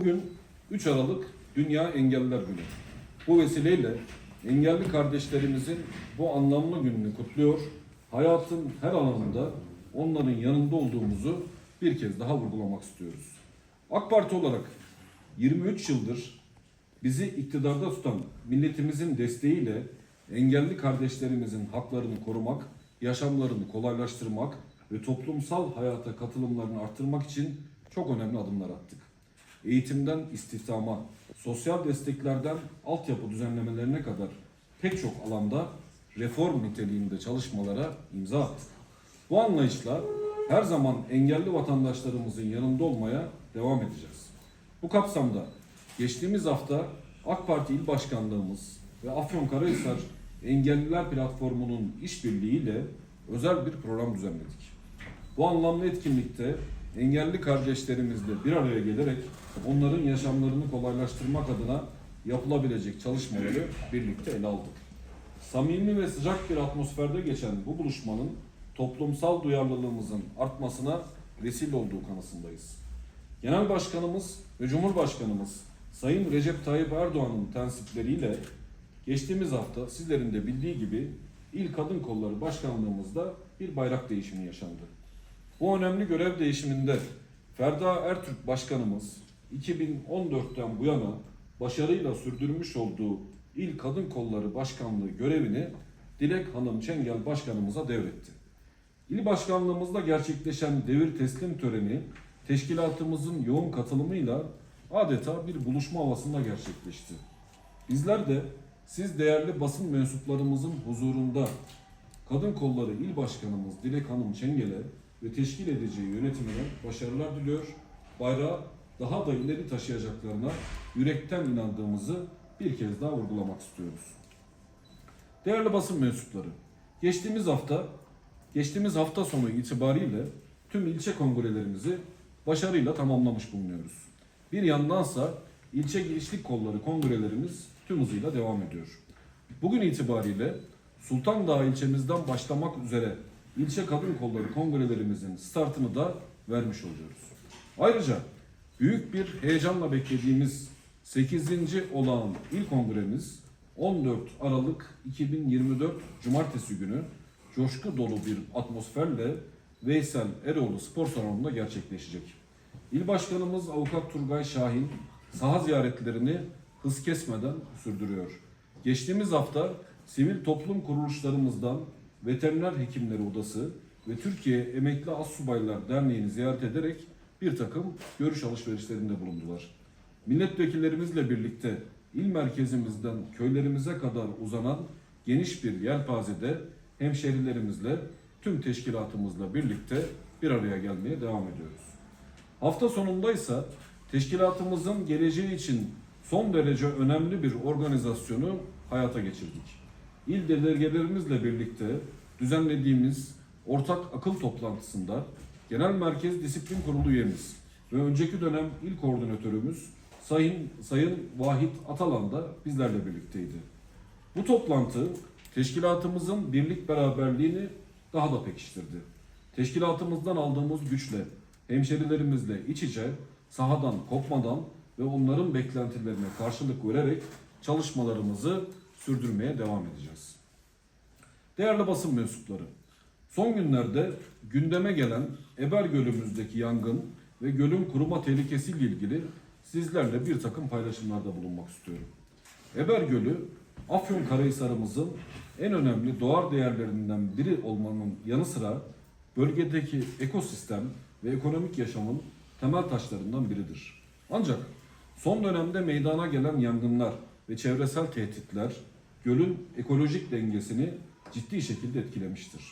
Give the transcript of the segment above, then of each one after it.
Bugün 3 Aralık Dünya Engelliler Günü. Bu vesileyle engelli kardeşlerimizin bu anlamlı gününü kutluyor. Hayatın her alanında onların yanında olduğumuzu bir kez daha vurgulamak istiyoruz. AK Parti olarak 23 yıldır bizi iktidarda tutan milletimizin desteğiyle engelli kardeşlerimizin haklarını korumak, yaşamlarını kolaylaştırmak ve toplumsal hayata katılımlarını arttırmak için çok önemli adımlar attık. Eğitimden istihdama, sosyal desteklerden altyapı düzenlemelerine kadar pek çok alanda reform niteliğinde çalışmalara imza attık. Bu anlayışla her zaman engelli vatandaşlarımızın yanında olmaya devam edeceğiz. Bu kapsamda geçtiğimiz hafta AK Parti İl Başkanlığımız ve Afyonkarahisar Engelliler Platformu'nun işbirliğiyle özel bir program düzenledik. Bu anlamlı etkinlikte engelli kardeşlerimizle bir araya gelerek onların yaşamlarını kolaylaştırmak adına yapılabilecek çalışmaları birlikte ele aldık. Samimi ve sıcak bir atmosferde geçen bu buluşmanın toplumsal duyarlılığımızın artmasına vesile olduğu kanısındayız. Genel Başkanımız ve Cumhurbaşkanımız Sayın Recep Tayyip Erdoğan'ın tensipleriyle geçtiğimiz hafta sizlerin de bildiği gibi İl Kadın Kolları Başkanlığımızda bir bayrak değişimi yaşandı. Bu önemli görev değişiminde Ferda Ertürk Başkanımız 2014'ten bu yana başarıyla sürdürmüş olduğu İl Kadın Kolları Başkanlığı görevini Dilek Hanım Çengel Başkanımıza devretti. İl başkanlığımızda gerçekleşen devir teslim töreni teşkilatımızın yoğun katılımıyla adeta bir buluşma havasında gerçekleşti. Bizler de siz değerli basın mensuplarımızın huzurunda Kadın Kolları İl Başkanımız Dilek Hanım Çengel'e ve teşkil edeceği yönetimine başarılar diliyor. Bayrağı daha da ileri taşıyacaklarına yürekten inandığımızı bir kez daha vurgulamak istiyoruz. Değerli basın mensupları, geçtiğimiz hafta geçtiğimiz hafta sonu itibariyle tüm ilçe kongrelerimizi başarıyla tamamlamış bulunuyoruz. Bir yandansa ilçe gençlik kolları kongrelerimiz tüm hızıyla devam ediyor. Bugün itibariyle Sultandağ ilçemizden başlamak üzere ilçe kadın kolları kongrelerimizin startını da vermiş oluyoruz. Ayrıca büyük bir heyecanla beklediğimiz 8. olağan il kongremiz 14 Aralık 2024 Cumartesi günü coşku dolu bir atmosferle Veysel Eroğlu Spor Salonu'nda gerçekleşecek. İl Başkanımız Avukat Turgay Şahin saha ziyaretlerini hız kesmeden sürdürüyor. Geçtiğimiz hafta sivil toplum kuruluşlarımızdan Veteriner Hekimleri Odası ve Türkiye Emekli Assubaylar Derneği'ni ziyaret ederek bir takım görüş alışverişlerinde bulundular. Milletvekillerimizle birlikte il merkezimizden köylerimize kadar uzanan geniş bir yelpazede hemşerilerimizle tüm teşkilatımızla birlikte bir araya gelmeye devam ediyoruz. Hafta sonunda ise teşkilatımızın geleceği için son derece önemli bir organizasyonu hayata geçirdik. İl delegelerimizle birlikte düzenlediğimiz ortak akıl toplantısında Genel Merkez Disiplin Kurulu üyemiz ve önceki dönem il koordinatörümüz Sayın Sayın Vahit Atalan da bizlerle birlikteydi. Bu toplantı teşkilatımızın birlik beraberliğini daha da pekiştirdi. Teşkilatımızdan aldığımız güçle, hemşerilerimizle iç içe, sahadan kopmadan ve onların beklentilerine karşılık vererek çalışmalarımızı sürdürmeye devam edeceğiz. Değerli basın mensupları, son günlerde gündeme gelen Eber Gölü'müzdeki yangın ve gölün kuruma tehlikesiyle ilgili sizlerle bir takım paylaşımlarda bulunmak istiyorum. Eber Gölü, Afyonkarahisar'ımızın en önemli doğal değerlerinden biri olmanın yanı sıra bölgedeki ekosistem ve ekonomik yaşamın temel taşlarından biridir. Ancak son dönemde meydana gelen yangınlar ve çevresel tehditler gölün ekolojik dengesini ciddi şekilde etkilemiştir.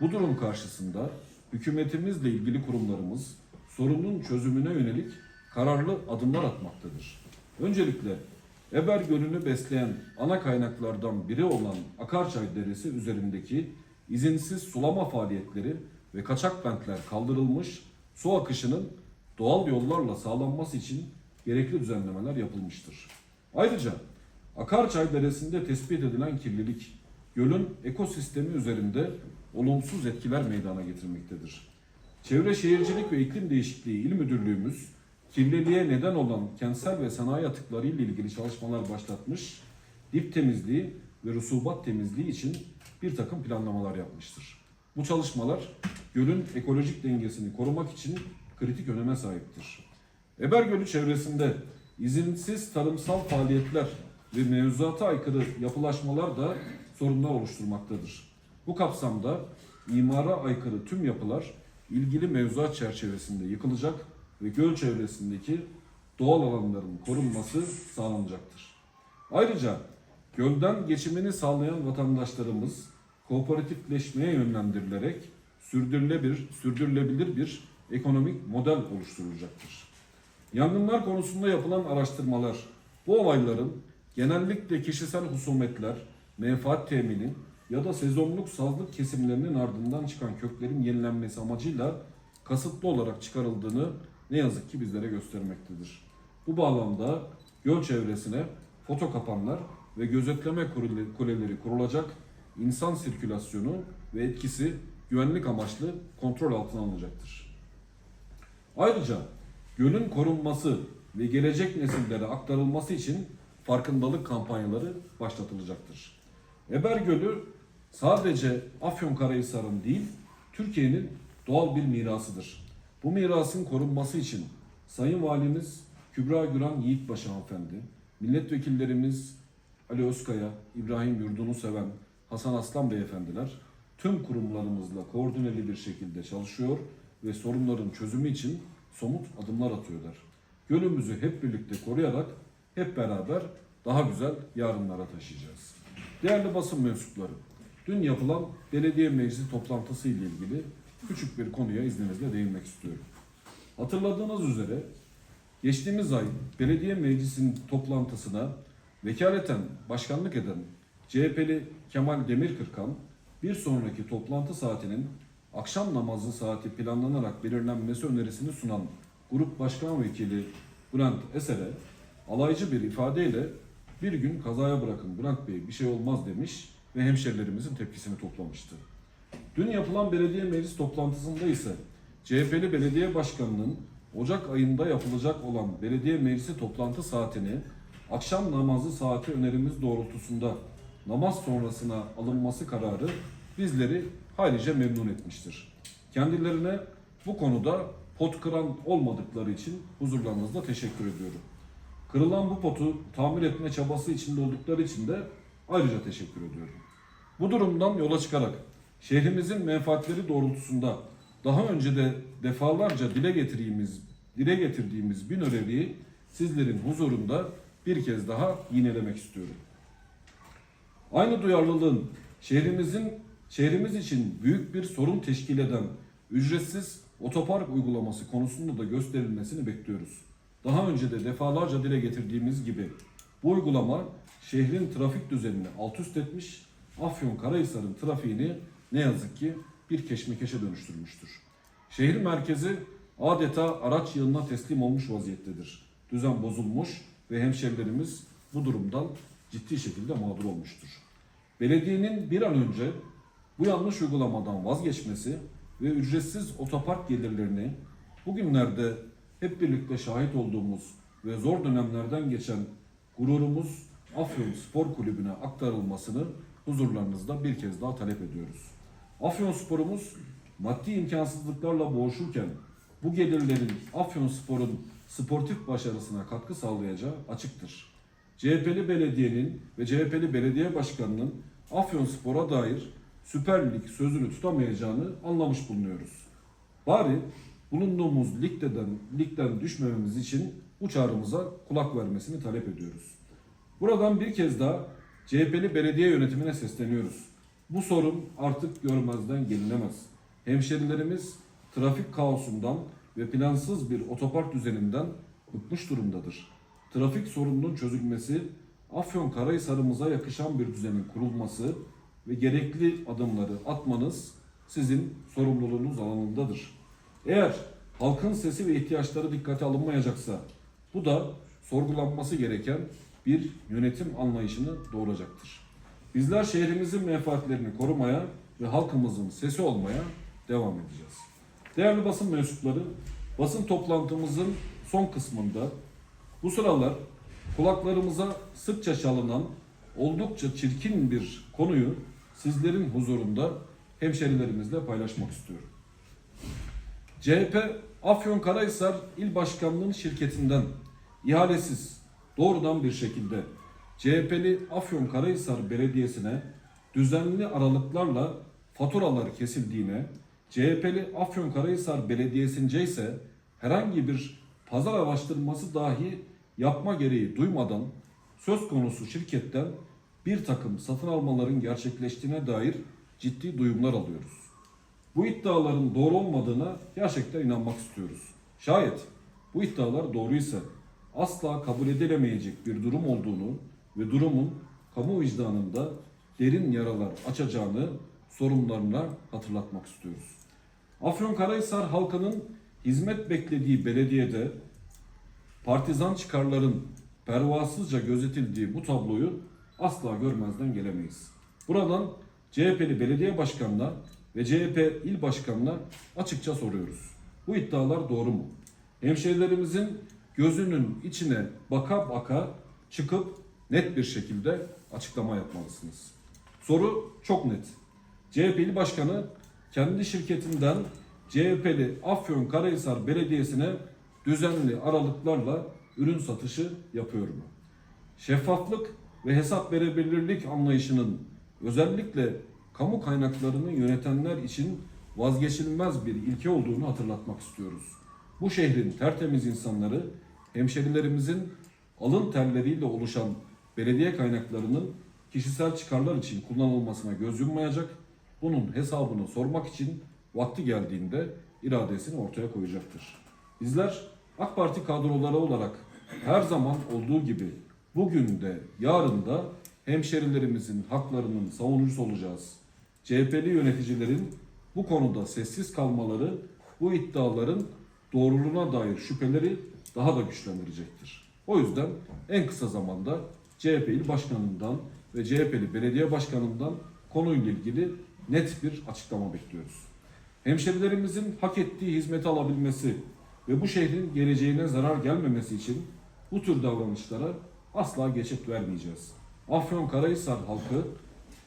Bu durum karşısında hükümetimizle ilgili kurumlarımız sorunun çözümüne yönelik kararlı adımlar atmaktadır. Öncelikle Eber Gölü'nü besleyen ana kaynaklardan biri olan Akarçay Deresi üzerindeki izinsiz sulama faaliyetleri ve kaçak bentler kaldırılmış, su akışının doğal yollarla sağlanması için gerekli düzenlemeler yapılmıştır. Ayrıca Akarçay Deresi'nde tespit edilen kirlilik, gölün ekosistemi üzerinde olumsuz etkiler meydana getirmektedir. Çevre Şehircilik ve İklim Değişikliği İl Müdürlüğümüz kirliliğe neden olan kentsel ve sanayi atıkları ile ilgili çalışmalar başlatmış, dip temizliği ve rusubat temizliği için bir takım planlamalar yapmıştır. Bu çalışmalar gölün ekolojik dengesini korumak için kritik öneme sahiptir. Eber Gölü çevresinde izinsiz tarımsal faaliyetler ve mevzuata aykırı yapılaşmalar da sorunlar oluşturmaktadır. Bu kapsamda imara aykırı tüm yapılar ilgili mevzuat çerçevesinde yıkılacak ve göl çevresindeki doğal alanların korunması sağlanacaktır. Ayrıca gölden geçimini sağlayan vatandaşlarımız kooperatifleşmeye yönlendirilerek sürdürülebilir, sürdürülebilir bir ekonomik model oluşturulacaktır. Yangınlar konusunda yapılan araştırmalar bu olayların genellikle kişisel husumetler, menfaat temini ya da sezonluk sazlık kesimlerinin ardından çıkan köklerin yenilenmesi amacıyla kasıtlı olarak çıkarıldığını ne yazık ki bizlere göstermektedir. Bu bağlamda göl çevresine foto kapanlar ve gözetleme kule- kuleleri kurulacak insan sirkülasyonu ve etkisi güvenlik amaçlı kontrol altına alınacaktır. Ayrıca gölün korunması ve gelecek nesillere aktarılması için farkındalık kampanyaları başlatılacaktır. Eber Gölü sadece Afyonkarahisar'ın değil, Türkiye'nin doğal bir mirasıdır. Bu mirasın korunması için Sayın Valimiz Kübra Güran Yiğitbaşı hanımefendi, milletvekillerimiz Ali Özkaya, İbrahim Yurdunu Seven, Hasan Aslan beyefendiler tüm kurumlarımızla koordineli bir şekilde çalışıyor ve sorunların çözümü için somut adımlar atıyorlar. Gölümüzü hep birlikte koruyarak hep beraber daha güzel yarınlara taşıyacağız. Değerli basın mensupları, dün yapılan belediye meclisi toplantısı ile ilgili küçük bir konuya izninizle değinmek istiyorum. Hatırladığınız üzere geçtiğimiz ay belediye meclisinin toplantısına vekaleten başkanlık eden CHP'li Kemal Demirkırkan bir sonraki toplantı saatinin akşam namazı saati planlanarak belirlenmesi önerisini sunan Grup Başkan Vekili Bülent Eser'e alaycı bir ifadeyle bir gün kazaya bırakın Bülent Bey bir şey olmaz demiş ve hemşerilerimizin tepkisini toplamıştı. Dün yapılan belediye meclis toplantısında ise CHP'li belediye başkanının Ocak ayında yapılacak olan belediye meclisi toplantı saatini akşam namazı saati önerimiz doğrultusunda namaz sonrasına alınması kararı bizleri haylice memnun etmiştir. Kendilerine bu konuda pot kıran olmadıkları için huzurlarınızda teşekkür ediyorum. Kırılan bu potu tamir etme çabası içinde oldukları için de ayrıca teşekkür ediyorum. Bu durumdan yola çıkarak şehrimizin menfaatleri doğrultusunda daha önce de defalarca dile getirdiğimiz, dile getirdiğimiz bir öneriyi sizlerin huzurunda bir kez daha yinelemek istiyorum. Aynı duyarlılığın şehrimizin şehrimiz için büyük bir sorun teşkil eden ücretsiz otopark uygulaması konusunda da gösterilmesini bekliyoruz. Daha önce de defalarca dile getirdiğimiz gibi bu uygulama şehrin trafik düzenini alt üst etmiş, Afyonkarahisar'ın trafiğini ne yazık ki bir keşmekeşe dönüştürmüştür. Şehir merkezi adeta araç yığınına teslim olmuş vaziyettedir. Düzen bozulmuş ve hemşerilerimiz bu durumdan ciddi şekilde mağdur olmuştur. Belediyenin bir an önce bu yanlış uygulamadan vazgeçmesi ve ücretsiz otopark gelirlerini bugünlerde hep birlikte şahit olduğumuz ve zor dönemlerden geçen gururumuz Afyon Spor Kulübü'ne aktarılmasını huzurlarınızda bir kez daha talep ediyoruz. Afyon Spor'umuz maddi imkansızlıklarla boğuşurken bu gelirlerin Afyon Spor'un sportif başarısına katkı sağlayacağı açıktır. CHP'li belediyenin ve CHP'li belediye başkanının Afyon Spor'a dair Süper Lig sözünü tutamayacağını anlamış bulunuyoruz. Bari bulunduğumuz ligden, ligden düşmememiz için bu çağrımıza kulak vermesini talep ediyoruz. Buradan bir kez daha CHP'li belediye yönetimine sesleniyoruz. Bu sorun artık görmezden gelinemez. Hemşerilerimiz trafik kaosundan ve plansız bir otopark düzeninden bıkmış durumdadır. Trafik sorununun çözülmesi, Afyonkarahisar'ımıza yakışan bir düzenin kurulması ve gerekli adımları atmanız sizin sorumluluğunuz alanındadır. Eğer halkın sesi ve ihtiyaçları dikkate alınmayacaksa bu da sorgulanması gereken bir yönetim anlayışını doğuracaktır. Bizler şehrimizin menfaatlerini korumaya ve halkımızın sesi olmaya devam edeceğiz. Değerli basın mensupları, basın toplantımızın son kısmında bu sıralar kulaklarımıza sıkça çalınan oldukça çirkin bir konuyu sizlerin huzurunda hemşerilerimizle paylaşmak istiyorum. CHP Afyonkarahisar İl Başkanlığı'nın şirketinden ihalesiz doğrudan bir şekilde CHP'li Afyonkarahisar Belediyesi'ne düzenli aralıklarla faturalar kesildiğine, CHP'li Afyonkarahisar Belediyesi'nce ise herhangi bir pazar araştırması dahi yapma gereği duymadan söz konusu şirketten bir takım satın almaların gerçekleştiğine dair ciddi duyumlar alıyoruz. Bu iddiaların doğru olmadığına gerçekten inanmak istiyoruz. Şayet bu iddialar doğruysa asla kabul edilemeyecek bir durum olduğunu ve durumun kamu vicdanında derin yaralar açacağını sorunlarına hatırlatmak istiyoruz. Afyonkarahisar halkının hizmet beklediği belediyede partizan çıkarların pervasızca gözetildiği bu tabloyu asla görmezden gelemeyiz. Buradan CHP'li belediye başkanına ve CHP il başkanına açıkça soruyoruz. Bu iddialar doğru mu? Hemşehrilerimizin gözünün içine baka baka çıkıp net bir şekilde açıklama yapmalısınız. Soru çok net. CHP il başkanı kendi şirketinden CHP'li Afyonkarahisar Belediyesi'ne düzenli aralıklarla ürün satışı yapıyor mu? Şeffaflık ve hesap verebilirlik anlayışının özellikle kamu kaynaklarını yönetenler için vazgeçilmez bir ilke olduğunu hatırlatmak istiyoruz. Bu şehrin tertemiz insanları, hemşerilerimizin alın terleriyle oluşan belediye kaynaklarının kişisel çıkarlar için kullanılmasına göz yummayacak, bunun hesabını sormak için vakti geldiğinde iradesini ortaya koyacaktır. Bizler AK Parti kadroları olarak her zaman olduğu gibi bugün de yarın da hemşerilerimizin haklarının savunucusu olacağız. CHP'li yöneticilerin bu konuda sessiz kalmaları bu iddiaların doğruluğuna dair şüpheleri daha da güçlendirecektir. O yüzden en kısa zamanda CHP başkanından ve CHP'li belediye başkanından konuyla ilgili net bir açıklama bekliyoruz. Hemşerilerimizin hak ettiği hizmeti alabilmesi ve bu şehrin geleceğine zarar gelmemesi için bu tür davranışlara asla geçit vermeyeceğiz. Afyonkarahisar halkı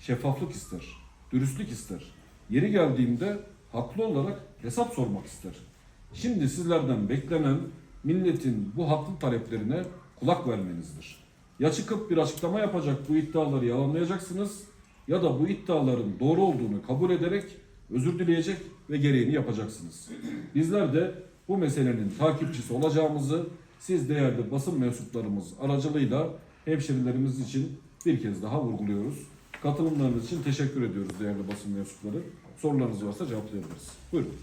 şeffaflık ister, dürüstlük ister. Yeri geldiğinde haklı olarak hesap sormak ister. Şimdi sizlerden beklenen milletin bu haklı taleplerine kulak vermenizdir. Ya çıkıp bir açıklama yapacak bu iddiaları yalanlayacaksınız ya da bu iddiaların doğru olduğunu kabul ederek özür dileyecek ve gereğini yapacaksınız. Bizler de bu meselenin takipçisi olacağımızı siz değerli basın mensuplarımız aracılığıyla hemşerilerimiz için bir kez daha vurguluyoruz. Katılımlarınız için teşekkür ediyoruz değerli basın mensupları. Sorularınız varsa cevaplayabiliriz. Buyurun.